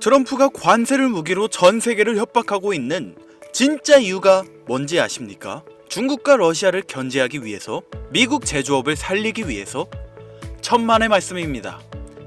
트럼프가 관세를 무기로 전 세계를 협박하고 있는 진짜 이유가 뭔지 아십니까? 중국과 러시아를 견제하기 위해서 미국 제조업을 살리기 위해서 천만의 말씀입니다.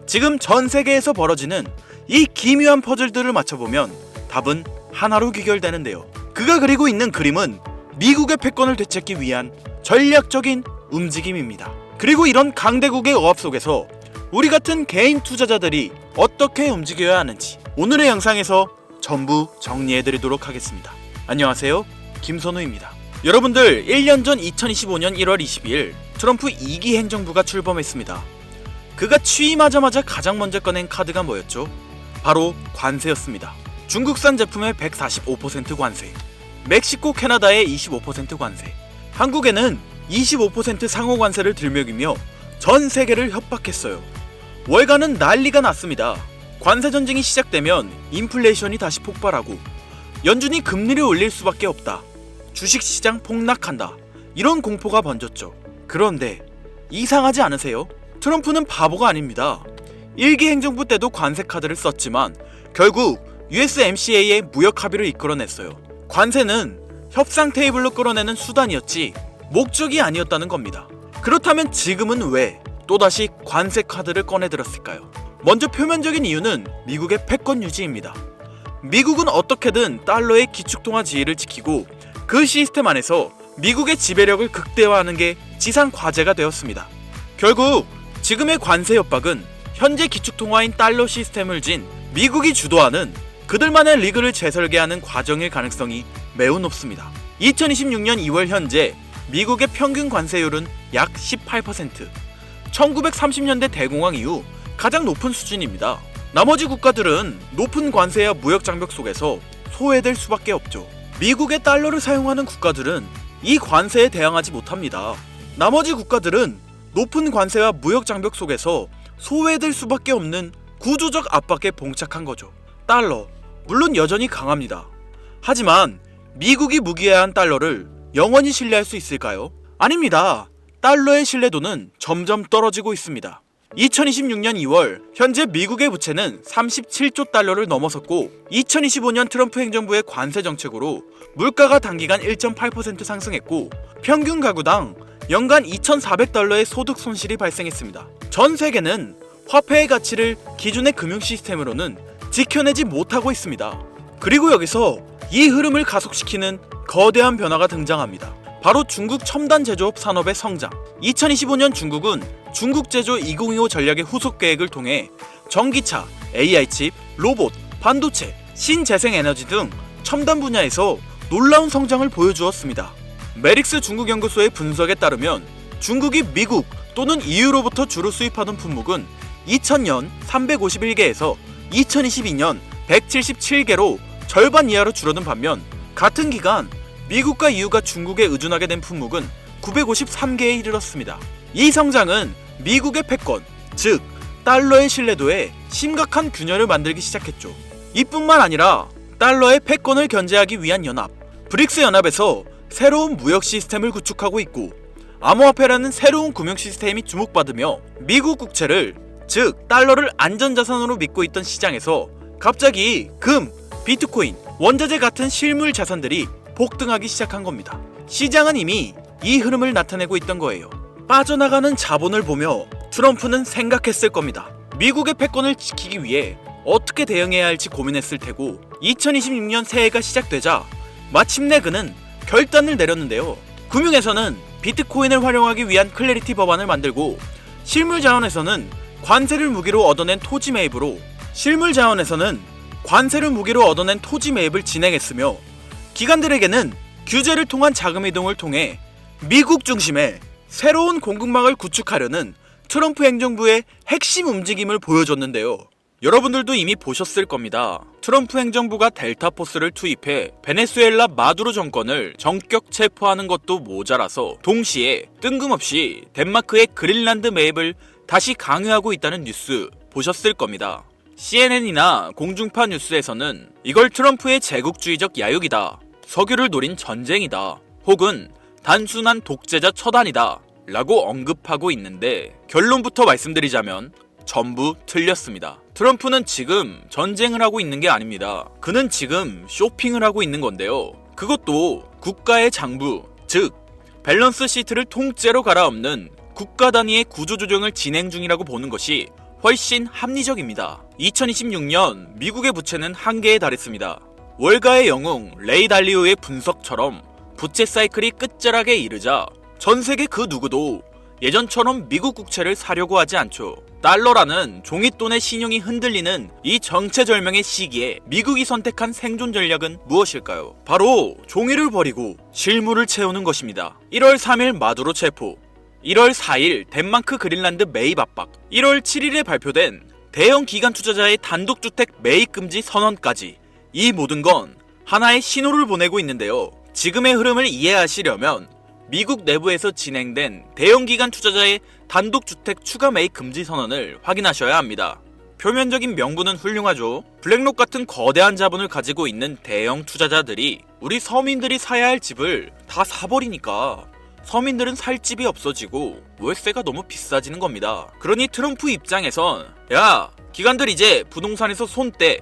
지금 전 세계에서 벌어지는 이 기묘한 퍼즐들을 맞춰보면 답은 하나로 귀결되는데요. 그가 그리고 있는 그림은 미국의 패권을 되찾기 위한 전략적인 움직임입니다. 그리고 이런 강대국의 억압 속에서 우리 같은 개인 투자자들이 어떻게 움직여야 하는지 오늘의 영상에서 전부 정리해드리도록 하겠습니다. 안녕하세요. 김선우입니다. 여러분들 1년 전 2025년 1월 22일 트럼프 2기 행정부가 출범했습니다. 그가 취임하자마자 가장 먼저 꺼낸 카드가 뭐였죠? 바로 관세였습니다. 중국산 제품에 145% 관세, 멕시코, 캐나다에 25% 관세, 한국에는 25% 상호 관세를 들먹이며 전 세계를 협박했어요. 월가는 난리가 났습니다. 관세 전쟁이 시작되면 인플레이션이 다시 폭발하고 연준이 금리를 올릴 수밖에 없다. 주식 시장 폭락한다. 이런 공포가 번졌죠. 그런데 이상하지 않으세요? 트럼프는 바보가 아닙니다. 1기 행정부 때도 관세 카드를 썼지만 결국 USMCA의 무역 합의를 이끌어냈어요. 관세는 협상 테이블로 끌어내는 수단이었지 목적이 아니었다는 겁니다. 그렇다면 지금은 왜 또다시 관세 카드를 꺼내들었을까요? 먼저 표면적인 이유는 미국의 패권 유지입니다. 미국은 어떻게든 달러의 기축통화 지위를 지키고 그 시스템 안에서 미국의 지배력을 극대화하는 게 지상 과제가 되었습니다. 결국 지금의 관세 협박은 현재 기축통화인 달러 시스템을 진 미국이 주도하는 그들만의 리그를 재설계하는 과정일 가능성이 매우 높습니다. 2026년 2월 현재 미국의 평균 관세율은 약 18%. 1930년대 대공황 이후 가장 높은 수준입니다. 나머지 국가들은 높은 관세와 무역 장벽 속에서 소외될 수밖에 없죠. 미국의 달러를 사용하는 국가들은 이 관세에 대항하지 못합니다. 나머지 국가들은 높은 관세와 무역 장벽 속에서 소외될 수밖에 없는 구조적 압박에 봉착한 거죠. 달러, 물론 여전히 강합니다. 하지만 미국이 무기화한 달러를 영원히 신뢰할 수 있을까요? 아닙니다. 달러의 신뢰도는 점점 떨어지고 있습니다. 2026년 2월 현재 미국의 부채는 37조 달러를 넘어섰고 2025년 트럼프 행정부의 관세 정책으로 물가가 단기간 1.8% 상승했고 평균 가구당 연간 2,400달러의 소득 손실이 발생했습니다. 전 세계는 화폐의 가치를 기존의 금융 시스템으로는 지켜내지 못하고 있습니다. 그리고 여기서 이 흐름을 가속시키는 거대한 변화가 등장합니다. 바로 중국 첨단 제조업 산업의 성장. 2025년 중국은 중국 제조 2025 전략의 후속 계획을 통해 전기차, AI 칩, 로봇, 반도체, 신재생 에너지 등 첨단 분야에서 놀라운 성장을 보여주었습니다. 메릭스 중국 연구소의 분석에 따르면 중국이 미국 또는 EU로부터 주로 수입하던 품목은 2000년 351개에서 2022년 177개로 절반 이하로 줄어든 반면 같은 기간 미국과 EU가 중국에 의존하게 된 품목은 953개에 이르렀습니다. 이 성장은 미국의 패권, 즉 달러의 신뢰도에 심각한 균열을 만들기 시작했죠. 이뿐만 아니라 달러의 패권을 견제하기 위한 연합, 브릭스 연합에서 새로운 무역 시스템을 구축하고 있고 암호화폐라는 새로운 금융 시스템이 주목받으며 미국 국채를 즉 달러를 안전자산으로 믿고 있던 시장에서 갑자기 금, 비트코인, 원자재 같은 실물 자산들이 폭등하기 시작한 겁니다. 시장은 이미 이 흐름을 나타내고 있던 거예요. 빠져나가는 자본을 보며 트럼프는 생각했을 겁니다. 미국의 패권을 지키기 위해 어떻게 대응해야 할지 고민했을 테고 2026년 새해가 시작되자 마침내 그는 결단을 내렸는데요. 금융에서는 비트코인을 활용하기 위한 클래리티 법안을 만들고 실물 자원에서는 관세를 무기로 얻어낸 토지 매입으로 실물 자원에서는 관세를 무기로 얻어낸 토지 매입을 진행했으며 기관들에게는 규제를 통한 자금 이동을 통해 미국 중심의 새로운 공급망을 구축하려는 트럼프 행정부의 핵심 움직임을 보여줬는데요. 여러분들도 이미 보셨을 겁니다. 트럼프 행정부가 델타 포스를 투입해 베네수엘라 마두로 정권을 전격 체포하는 것도 모자라서 동시에 뜬금없이 덴마크의 그린란드 매입을 다시 강요하고 있다는 뉴스 보셨을 겁니다. CNN이나 공중파 뉴스에서는 이걸 트럼프의 제국주의적 야욕이다. 석유를 노린 전쟁이다. 혹은 단순한 독재자 처단이다. 라고 언급하고 있는데 결론부터 말씀드리자면 전부 틀렸습니다. 트럼프는 지금 전쟁을 하고 있는 게 아닙니다. 그는 지금 쇼핑을 하고 있는 건데요. 그것도 국가의 장부, 즉 밸런스 시트를 통째로 갈아엎는 국가 단위의 구조조정을 진행 중이라고 보는 것이 훨씬 합리적입니다. 2026년 미국의 부채는 한계에 달했습니다. 월가의 영웅 레이 달리오의 분석처럼 부채 사이클이 끝자락에 이르자 전 세계 그 누구도 예전처럼 미국 국채를 사려고 하지 않죠. 달러라는 종잇돈의 신용이 흔들리는 이 정체절명의 시기에 미국이 선택한 생존 전략은 무엇일까요? 바로 종이를 버리고 실물을 채우는 것입니다. 1월 3일 마두로 체포, 1월 4일 덴마크 그린란드 매입 압박, 1월 7일에 발표된 대형 기관 투자자의 단독주택 매입 금지 선언까지 이 모든 건 하나의 신호를 보내고 있는데요. 지금의 흐름을 이해하시려면 미국 내부에서 진행된 대형 기관 투자자의 단독주택 추가 매입 금지 선언을 확인하셔야 합니다. 표면적인 명분은 훌륭하죠. 블랙록 같은 거대한 자본을 가지고 있는 대형 투자자들이 우리 서민들이 사야 할 집을 다 사버리니까 서민들은 살 집이 없어지고 월세가 너무 비싸지는 겁니다. 그러니 트럼프 입장에선 야 기관들 이제 부동산에서 손 떼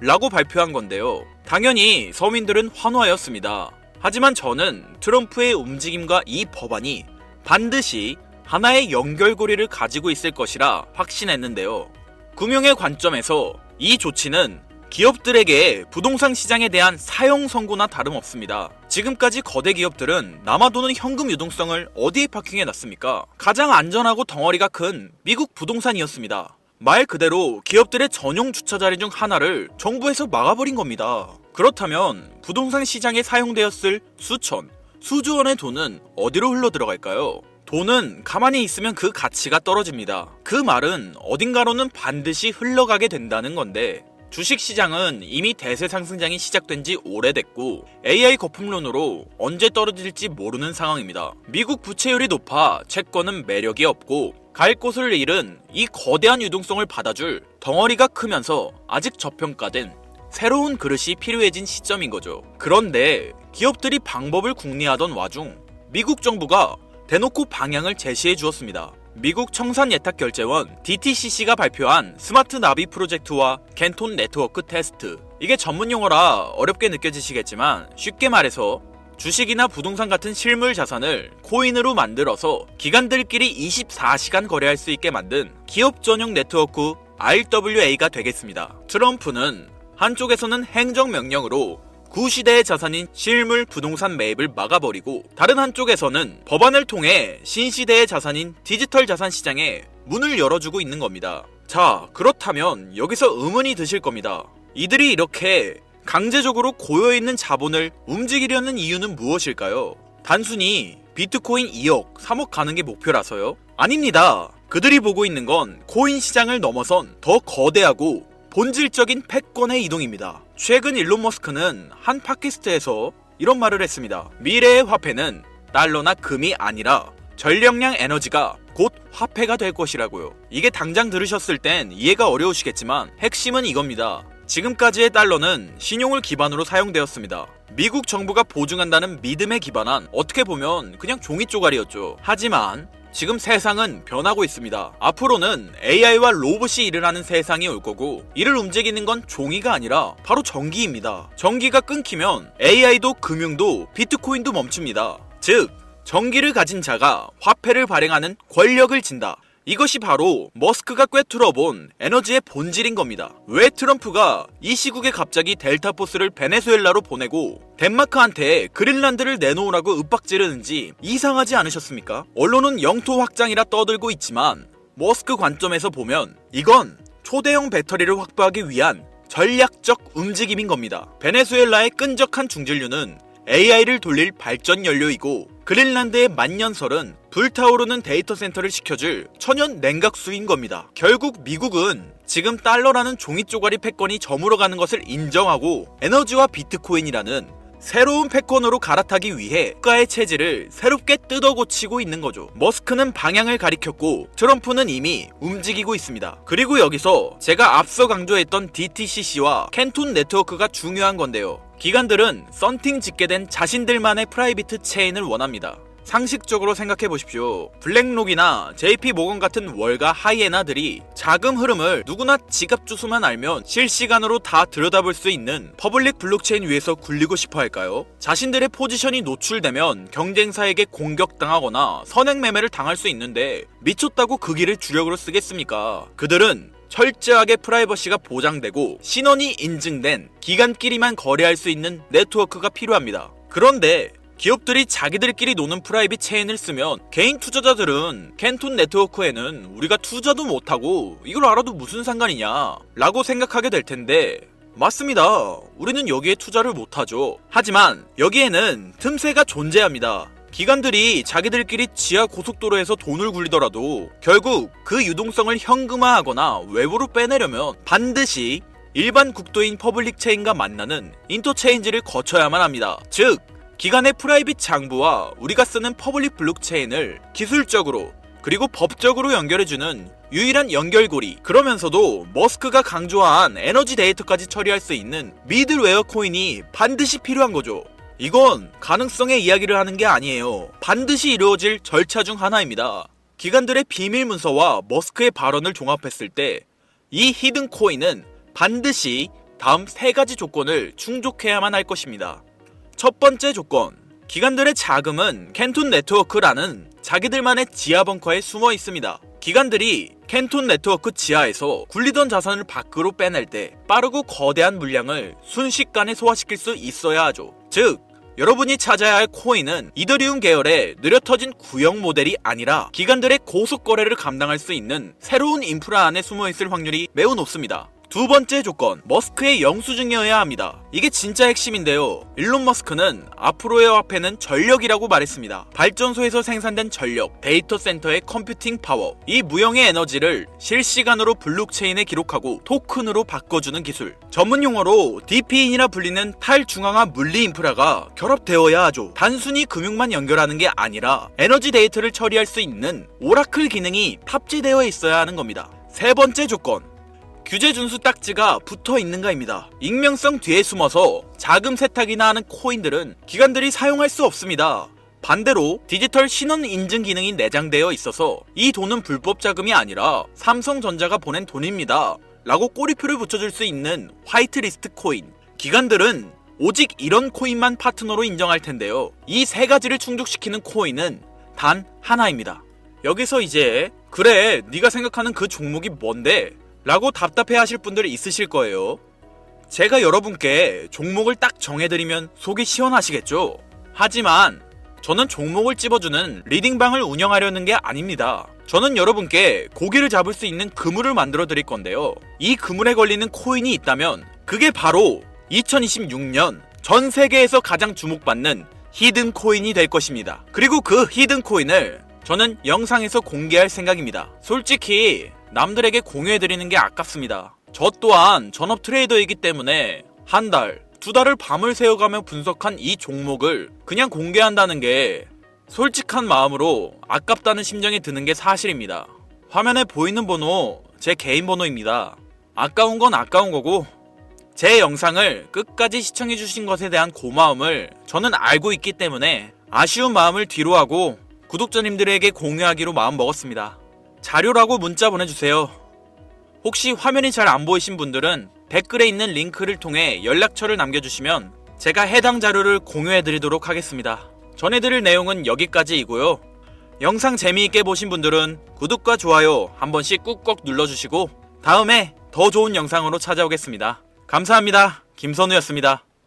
라고 발표한 건데요. 당연히 서민들은 환호하였습니다. 하지만 저는 트럼프의 움직임과 이 법안이 반드시 하나의 연결고리를 가지고 있을 것이라 확신했는데요. 금융의 관점에서 이 조치는 기업들에게 부동산 시장에 대한 사용 선고나 다름없습니다. 지금까지 거대 기업들은 남아도는 현금 유동성을 어디에 파킹해 놨습니까? 가장 안전하고 덩어리가 큰 미국 부동산이었습니다. 말 그대로 기업들의 전용 주차 자리 중 하나를 정부에서 막아버린 겁니다. 그렇다면 부동산 시장에 사용되었을 수천, 수조 원의 돈은 어디로 흘러 들어갈까요? 돈은 가만히 있으면 그 가치가 떨어집니다. 그 말은 어딘가로는 반드시 흘러가게 된다는 건데 주식 시장은 이미 대세 상승장이 시작된 지 오래됐고 AI 거품론으로 언제 떨어질지 모르는 상황입니다. 미국 부채율이 높아 채권은 매력이 없고 갈 곳을 잃은 이 거대한 유동성을 받아줄 덩어리가 크면서 아직 저평가된 새로운 그릇이 필요해진 시점인 거죠. 그런데 기업들이 방법을 궁리하던 와중 미국 정부가 대놓고 방향을 제시해 주었습니다. 미국 청산 예탁 결제원 DTCC가 발표한 스마트 나비 프로젝트와 겐톤 네트워크 테스트. 이게 전문 용어라 어렵게 느껴지시겠지만 쉽게 말해서 주식이나 부동산 같은 실물 자산을 코인으로 만들어서 기관들끼리 24시간 거래할 수 있게 만든 기업 전용 네트워크 RWA가 되겠습니다. 트럼프는 한쪽에서는 행정명령으로 구시대의 자산인 실물 부동산 매입을 막아버리고 다른 한쪽에서는 법안을 통해 신시대의 자산인 디지털 자산 시장에 문을 열어주고 있는 겁니다. 자, 그렇다면 여기서 의문이 드실 겁니다. 이들이 이렇게 강제적으로 고여있는 자본을 움직이려는 이유는 무엇일까요? 단순히 비트코인 2억, 3억 가는 게 목표라서요? 아닙니다. 그들이 보고 있는 건 코인 시장을 넘어선 더 거대하고 본질적인 패권의 이동입니다. 최근 일론 머스크는 한 팟캐스트에서 이런 말을 했습니다. 미래의 화폐는 달러나 금이 아니라 전력량 에너지가 곧 화폐가 될 것이라고요. 이게 당장 들으셨을 땐 이해가 어려우시겠지만 핵심은 이겁니다. 지금까지의 달러는 신용을 기반으로 사용되었습니다. 미국 정부가 보증한다는 믿음에 기반한 어떻게 보면 그냥 종이 쪼가리였죠. 하지만 지금 세상은 변하고 있습니다. 앞으로는 AI와 로봇이 일을 하는 세상이 올 거고 이를 움직이는 건 종이가 아니라 바로 전기입니다. 전기가 끊기면 AI도 금융도 비트코인도 멈춥니다. 즉 전기를 가진 자가 화폐를 발행하는 권력을 진다. 이것이 바로 머스크가 꿰뚫어 본 에너지의 본질인 겁니다. 왜 트럼프가 이 시국에 갑자기 델타 포스를 베네수엘라로 보내고 덴마크한테 그린란드를 내놓으라고 윽박지르는지 이상하지 않으셨습니까? 언론은 영토 확장이라 떠들고 있지만 머스크 관점에서 보면 이건 초대형 배터리를 확보하기 위한 전략적 움직임인 겁니다. 베네수엘라의 끈적한 중진류는 AI를 돌릴 발전 연료이고 그린란드의 만년설은 불타오르는 데이터 센터를 시켜줄 천연 냉각수인 겁니다. 결국 미국은 지금 달러라는 종이 쪼가리 패권이 저물어가는 것을 인정하고 에너지와 비트코인이라는 새로운 패권으로 갈아타기 위해 국가의 체질을 새롭게 뜯어고치고 있는 거죠. 머스크는 방향을 가리켰고 트럼프는 이미 움직이고 있습니다. 그리고 여기서 제가 앞서 강조했던 DTCC와 캔톤 네트워크가 중요한 건데요. 기관들은 썬팅 짓게 된 자신들만의 프라이빗 체인을 원합니다. 상식적으로 생각해 보십시오. 블랙록이나 JP 모건 같은 월가 하이에나들이 자금 흐름을 누구나 지갑 주소만 알면 실시간으로 다 들여다볼 수 있는 퍼블릭 블록체인 위에서 굴리고 싶어 할까요? 자신들의 포지션이 노출되면 경쟁사에게 공격당하거나 선행 매매를 당할 수 있는데 미쳤다고 그 길을 주력으로 쓰겠습니까? 그들은 철저하게 프라이버시가 보장되고 신원이 인증된 기관끼리만 거래할 수 있는 네트워크가 필요합니다. 그런데 기업들이 자기들끼리 노는 프라이빗 체인을 쓰면 개인 투자자들은 캔톤 네트워크에는 우리가 투자도 못하고 이걸 알아도 무슨 상관이냐 라고 생각하게 될 텐데 맞습니다. 우리는 여기에 투자를 못하죠. 하지만 여기에는 틈새가 존재합니다. 기관들이 자기들끼리 지하 고속도로에서 돈을 굴리더라도 결국 그 유동성을 현금화하거나 외부로 빼내려면 반드시 일반 국도인 퍼블릭 체인과 만나는 인터체인지를 거쳐야만 합니다. 즉, 기관의 프라이빗 장부와 우리가 쓰는 퍼블릭 블록체인을 기술적으로 그리고 법적으로 연결해주는 유일한 연결고리 그러면서도 머스크가 강조한 에너지 데이터까지 처리할 수 있는 미들웨어 코인이 반드시 필요한 거죠. 이건 가능성의 이야기를 하는 게 아니에요. 반드시 이루어질 절차 중 하나입니다. 기관들의 비밀 문서와 머스크의 발언을 종합했을 때 이 히든 코인은 반드시 다음 세 가지 조건을 충족해야만 할 것입니다. 첫 번째 조건. 기관들의 자금은 캔톤 네트워크라는 자기들만의 지하 벙커에 숨어 있습니다. 기관들이 캔톤 네트워크 지하에서 굴리던 자산을 밖으로 빼낼 때 빠르고 거대한 물량을 순식간에 소화시킬 수 있어야 하죠. 즉, 여러분이 찾아야 할 코인은 이더리움 계열의 느려터진 구형 모델이 아니라 기관들의 고속 거래를 감당할 수 있는 새로운 인프라 안에 숨어 있을 확률이 매우 높습니다. 두 번째 조건, 머스크의 영수증이어야 합니다. 이게 진짜 핵심인데요. 일론 머스크는 앞으로의 화폐는 전력이라고 말했습니다. 발전소에서 생산된 전력, 데이터 센터의 컴퓨팅 파워, 이 무형의 에너지를 실시간으로 블록체인에 기록하고 토큰으로 바꿔주는 기술. 전문 용어로 DP인이라 불리는 탈중앙화 물리 인프라가 결합되어야 하죠. 단순히 금융만 연결하는 게 아니라 에너지 데이터를 처리할 수 있는 오라클 기능이 탑재되어 있어야 하는 겁니다. 세 번째 조건, 규제 준수 딱지가 붙어 있는가입니다. 익명성 뒤에 숨어서 자금 세탁이나 하는 코인들은 기관들이 사용할 수 없습니다. 반대로 디지털 신원 인증 기능이 내장되어 있어서 이 돈은 불법 자금이 아니라 삼성전자가 보낸 돈입니다. 라고 꼬리표를 붙여줄 수 있는 화이트리스트 코인. 기관들은 오직 이런 코인만 파트너로 인정할 텐데요. 이 세 가지를 충족시키는 코인은 단 하나입니다. 여기서 이제 그래 네가 생각하는 그 종목이 뭔데? 라고 답답해 하실 분들이 있으실 거예요. 제가 여러분께 종목을 딱 정해드리면 속이 시원하시겠죠? 하지만 저는 종목을 찝어주는 리딩방을 운영하려는 게 아닙니다. 저는 여러분께 고기를 잡을 수 있는 그물을 만들어 드릴 건데요. 이 그물에 걸리는 코인이 있다면 그게 바로 2026년 전 세계에서 가장 주목받는 히든 코인이 될 것입니다. 그리고 그 히든 코인을 저는 영상에서 공개할 생각입니다. 솔직히 남들에게 공유해드리는 게 아깝습니다. 저 또한 전업 트레이더이기 때문에 한 달, 두 달을 밤을 새워가며 분석한 이 종목을 그냥 공개한다는 게 솔직한 마음으로 아깝다는 심정이 드는 게 사실입니다. 화면에 보이는 번호 제 개인 번호입니다. 아까운 건 아까운 거고 제 영상을 끝까지 시청해주신 것에 대한 고마움을 저는 알고 있기 때문에 아쉬운 마음을 뒤로하고 구독자님들에게 공유하기로 마음 먹었습니다. 자료라고 문자 보내주세요. 혹시 화면이 잘 안 보이신 분들은 댓글에 있는 링크를 통해 연락처를 남겨주시면 제가 해당 자료를 공유해드리도록 하겠습니다. 전해드릴 내용은 여기까지이고요. 영상 재미있게 보신 분들은 구독과 좋아요 한 번씩 꾹꾹 눌러주시고 다음에 더 좋은 영상으로 찾아오겠습니다. 감사합니다. 김선우였습니다.